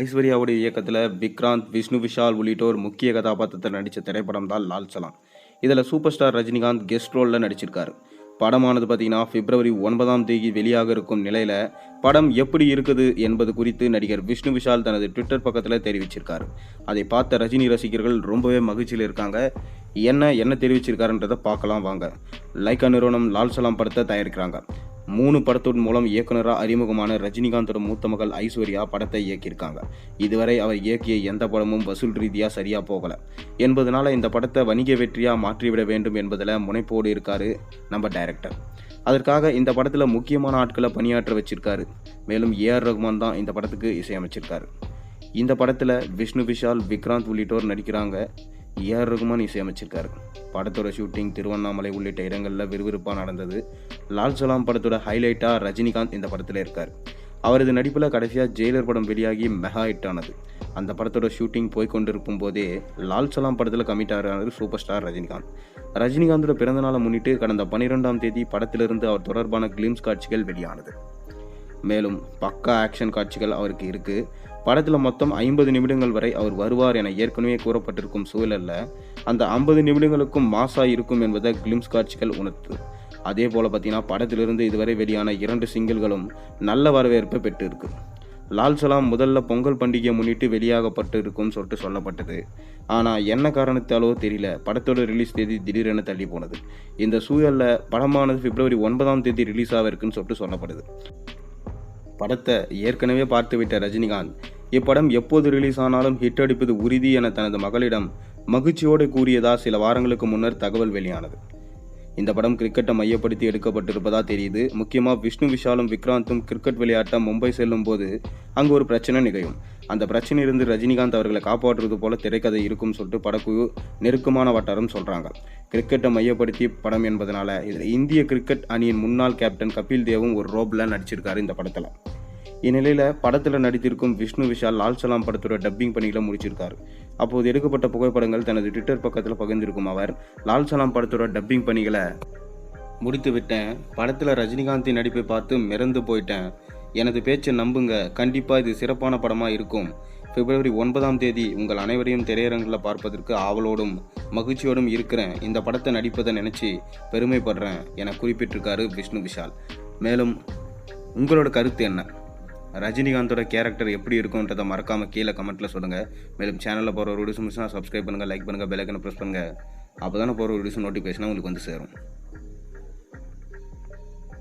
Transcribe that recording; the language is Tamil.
ஐஸ்வர்யாவுடைய இயக்கத்தில் விக்ராந்த் விஷ்ணு விஷால் உள்ளிட்டோர் முக்கிய கதாபாத்திரத்தில் நடித்த திரைப்படம் தான் லால் சலாம். இதில் சூப்பர் ஸ்டார் ரஜினிகாந்த் கெஸ்ட் ரோலில் நடிச்சிருக்காரு. படமானது பார்த்தீங்கன்னா பிப்ரவரி ஒன்பதாம் தேதி வெளியாக இருக்கும் நிலையில் படம் எப்படி இருக்குது என்பது குறித்து நடிகர் விஷ்ணு விஷால் தனது ட்விட்டர் பக்கத்தில் தெரிவிச்சிருக்காரு. அதை பார்த்த ரஜினி ரசிகர்கள் ரொம்பவே மகிழ்ச்சியில் இருக்காங்க. என்ன என்ன தெரிவிச்சிருக்காருன்றதை பார்க்கலாம் வாங்க. லைக்கா நிறுவனம் லால் சலாம் படத்தை தயாரிக்கிறாங்க. மூணு படத்தின் மூலம் இயக்குனராக அறிமுகமான ரஜினிகாந்தோட மூத்த மகள் ஐஸ்வர்யா படத்தை இயக்கியிருக்காங்க. இதுவரை அவர் இயக்கிய எந்த படமும் வசூல் ரீதியாக சரியாக போகலை. என்பதனால இந்த படத்தை வணிக வெற்றியாக மாற்றிவிட வேண்டும் என்பதில் முனைப்போடு இருக்காரு நம்ம டைரக்டர். அதற்காக இந்த படத்தில் முக்கியமான ஆட்களை பணியாற்ற வச்சிருக்காரு. மேலும் ஏஆர் ரகுமான் தான் இந்த படத்துக்கு இசையமைச்சிருக்காரு. இந்த படத்தில் விஷ்ணு விஷால் விக்ராந்த் உள்ளிட்டோர் நடிக்கிறாங்க. ஏஆர் ரகுமான் இசையமைச்சிருக்காரு. படத்தோட ஷூட்டிங் திருவண்ணாமலை உள்ளிட்ட இடங்களில் விறுவிறுப்பாக நடந்தது. லால் சலாம் படத்தோட ஹைலைட்டாக ரஜினிகாந்த் இந்த படத்தில் இருக்கார். அவரது நடிப்பில் கடைசியாக ஜெயிலர் படம் வெளியாகி மெகா ஹிட் ஆனது. அந்த படத்தோட ஷூட்டிங் போய்கொண்டிருக்கும் போதே லால் சலாம் படத்தில் கமிட் ஆகிறார் சூப்பர் ஸ்டார் ரஜினிகாந்த். ரஜினிகாந்தோட பிறந்தநாளை முன்னிட்டு கடந்த பன்னிரெண்டாம் தேதி படத்திலிருந்து அவர் தொடர்பான கிளிம்ஸ் காட்சிகள் வெளியானது. மேலும் பக்கா ஆக்ஷன் காட்சிகள் அவருக்கு இருக்குது படத்தில் மொத்தம் ஐம்பது நிமிடங்கள் வரை அவர் வருவார் என ஏற்கனவே கூறப்பட்டிருக்கும் சூழலில் அந்த ஐம்பது நிமிடங்களுக்கும் மாசாக இருக்கும் என்பதை கிளிம்ஸ் காட்சிகள் உணர்த்து. அதே போல் பார்த்தீங்கன்னா படத்திலிருந்து இதுவரை வெளியான இரண்டு சிங்கிள்களும் நல்ல வரவேற்பை பெற்றிருக்கு. லால் சலாம் முதல்ல பொங்கல் பண்டிகையை முன்னிட்டு வெளியாகப்பட்டு இருக்கும்னு சொல்லிட்டு சொல்லப்பட்டது. ஆனால் என்ன காரணத்தாலோ தெரியல. படத்தோட ரிலீஸ் தேதி திடீரென தள்ளி போனது. இந்த சூழலில் படமானது பிப்ரவரி ஒன்பதாம் தேதி ரிலீஸ் ஆகிருக்குன்னு சொல்லிட்டு சொல்லப்படுது. படத்தை ஏற்கனவே பார்த்துவிட்ட ரஜினிகாந்த். இப்படம் எப்போது ரிலீஸ் ஆனாலும் ஹிட் அடிப்பது உறுதி என தனது மகளிடம் மகிழ்ச்சியோடு கூறியதா சில வாரங்களுக்கு முன்னர் தகவல் வெளியானது. இந்த படம் கிரிக்கெட்டை மையப்படுத்தி எடுக்கப்பட்டிருப்பதா தெரியுது. முக்கியமாக விஷ்ணு விஷாலும் விக்ராந்தும் கிரிக்கெட் விளையாட்ட மும்பை செல்லும் போது அங்கு ஒரு பிரச்சனை நிகழும். அந்த பிரச்சனையிலிருந்து ரஜினிகாந்த் அவர்களை காப்பாற்றுவது போல திரைக்கதை இருக்கும் சொல்லிட்டு படக்குழு நெருக்கமான வட்டாரம் சொல்கிறாங்க கிரிக்கெட்டை மையப்படுத்தி படம் என்பதனால இதில் இந்திய கிரிக்கெட் அணியின் முன்னாள் கேப்டன் கபில் தேவும் ஒரு ரோப்ல நடிச்சிருக்காரு இந்த படத்தில். இந்நிலையில் படத்தில் நடித்திருக்கும் விஷ்ணு விஷால் லால் சலாம் படத்தோட டப்பிங் பணிகளை முடிச்சிருக்கார். அப்போது எடுக்கப்பட்ட புகைப்படங்கள் தனது ட்விட்டர் பக்கத்தில் பகிர்ந்திருக்கும் அவர் லால் சலாம் படத்தோட டப்பிங் பணிகளை முடித்து விட்டேன் படத்தில் ரஜினிகாந்தின் நடிப்பை பார்த்து மிரந்து போயிட்டேன். எனது பேச்சை நம்புங்க கண்டிப்பாக இது சிறப்பான படமாக இருக்கும். பிப்ரவரி ஒன்பதாம் தேதி உங்கள் அனைவரையும் திரையரங்கில் பார்ப்பதற்கு ஆவலோடும் மகிழ்ச்சியோடும் இருக்கிறேன். இந்த படத்தை நடிப்பதை நினச்சி பெருமைப்படுறேன் என குறிப்பிட்டிருக்காரு விஷ்ணு விஷால். மேலும் உங்களோட கருத்து என்ன? ரஜினிகாந்தோட கேரக்டர் எப்படி இருக்குன்றதை மறக்காமல் கீழே கமெண்ட்டில் சொல்லுங்கள் மேலும் சேனலில் போகிற ஒரு வீடியோஸ் முடிச்சுனா சப்ஸ்கிரைப் பண்ணுங்கள் லைக் பண்ணுங்கள் பெல் ஐக்கனை ப்ரெஸ் பண்ணுங்கள் அப்போ தானே போகிற வீடியோஸ் நோட்டிஃபிகேஷனாக உங்களுக்கு வந்து சேரும்.